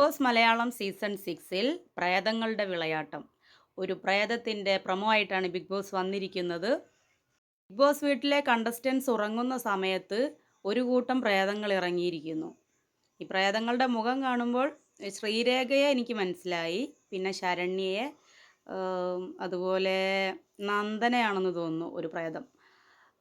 Boss Malayalam season സിക്സിൽ പ്രേതങ്ങളുടെ വിളയാട്ടം. ഒരു പ്രേതത്തിന്റെ പ്രമോ ആയിട്ടാണ് ബിഗ് ബോസ് വന്നിരിക്കുന്നത്. ബിഗ് ബോസ് വീട്ടിലെ കണ്ടസ്റ്റൻസ് ഉറങ്ങുന്ന സമയത്ത് ഒരു കൂട്ടം പ്രേതങ്ങൾ ഇറങ്ങിയിരിക്കുന്നു. ഈ പ്രേതങ്ങളുടെ മുഖം കാണുമ്പോൾ ശ്രീരേഖയെ എനിക്ക് മനസ്സിലായി. പിന്നെ ശരണ്യയെ അതുപോലെ നന്ദനയാണെന്ന് തോന്നുന്നു ഒരു പ്രേതം.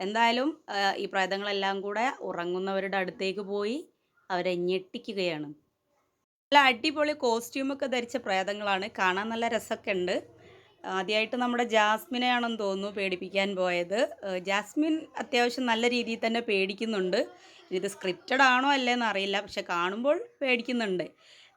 എന്തായാലും ഈ പ്രേതങ്ങളെല്ലാം കൂടെ ഉറങ്ങുന്നവരുടെ അടുത്തേക്ക് പോയി അവരെ ഞെട്ടിക്കുകയാണ്. നല്ല അടിപൊളി കോസ്റ്റ്യൂമൊക്കെ ധരിച്ച പ്രേതങ്ങളാണ്. കാണാൻ നല്ല രസമൊക്കെ ഉണ്ട് ആദ്യമായിട്ട് നമ്മുടെ ജാസ്മിനെയാണെന്ന് തോന്നുന്നു പേടിപ്പിക്കാൻ പോയത്. ജാസ്മിൻ അത്യാവശ്യം നല്ല രീതിയിൽ തന്നെ പേടിക്കുന്നുണ്ട്. ഇത് സ്ക്രിപ്റ്റഡ് ആണോ അല്ലേന്ന് അറിയില്ല. പക്ഷെ കാണുമ്പോൾ പേടിക്കുന്നുണ്ട്.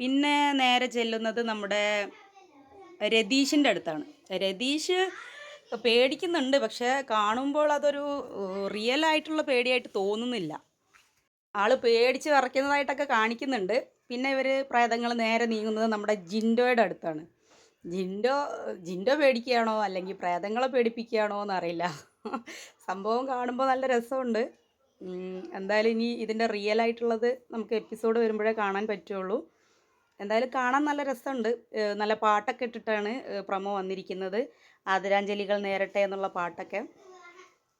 പിന്നെ നേരെ ചെല്ലുന്നത് നമ്മുടെ രതീഷിന്റെ അടുത്താണ്. രതീഷ് പേടിക്കുന്നുണ്ട്. പക്ഷെ കാണുമ്പോൾ അതൊരു റിയൽ ആയിട്ടുള്ള പേടിയായിട്ട് തോന്നുന്നില്ല. ആൾ പേടിച്ച് വിറയ്ക്കുന്നതായിട്ടൊക്കെ കാണിക്കുന്നുണ്ട്. പിന്നെ ഇവർ പ്രേതങ്ങൾ നേരെ നീങ്ങുന്നത് നമ്മുടെ ജിൻഡോയുടെ അടുത്താണ്. ജിൻഡോ ജിൻഡോ പേടിക്കുകയാണോ? അല്ലെങ്കിൽ പ്രേതങ്ങളെ പേടിപ്പിക്കുകയാണോ എന്നറിയില്ല. സംഭവം കാണുമ്പോൾ നല്ല രസമുണ്ട്. എന്തായാലും ഇനി ഇതിന്റെ റിയൽ ആയിട്ടുള്ളത് നമുക്ക് എപ്പിസോഡ് വരുമ്പോഴേ കാണാൻ പറ്റുള്ളൂ. എന്തായാലും കാണാൻ നല്ല രസമുണ്ട്. നല്ല പാട്ടൊക്കെ ഇട്ടിട്ടാണ് പ്രമോ വന്നിരിക്കുന്നത്. ആദരാഞ്ജലികൾ നേരട്ടെ എന്നുള്ള പാട്ടൊക്കെ.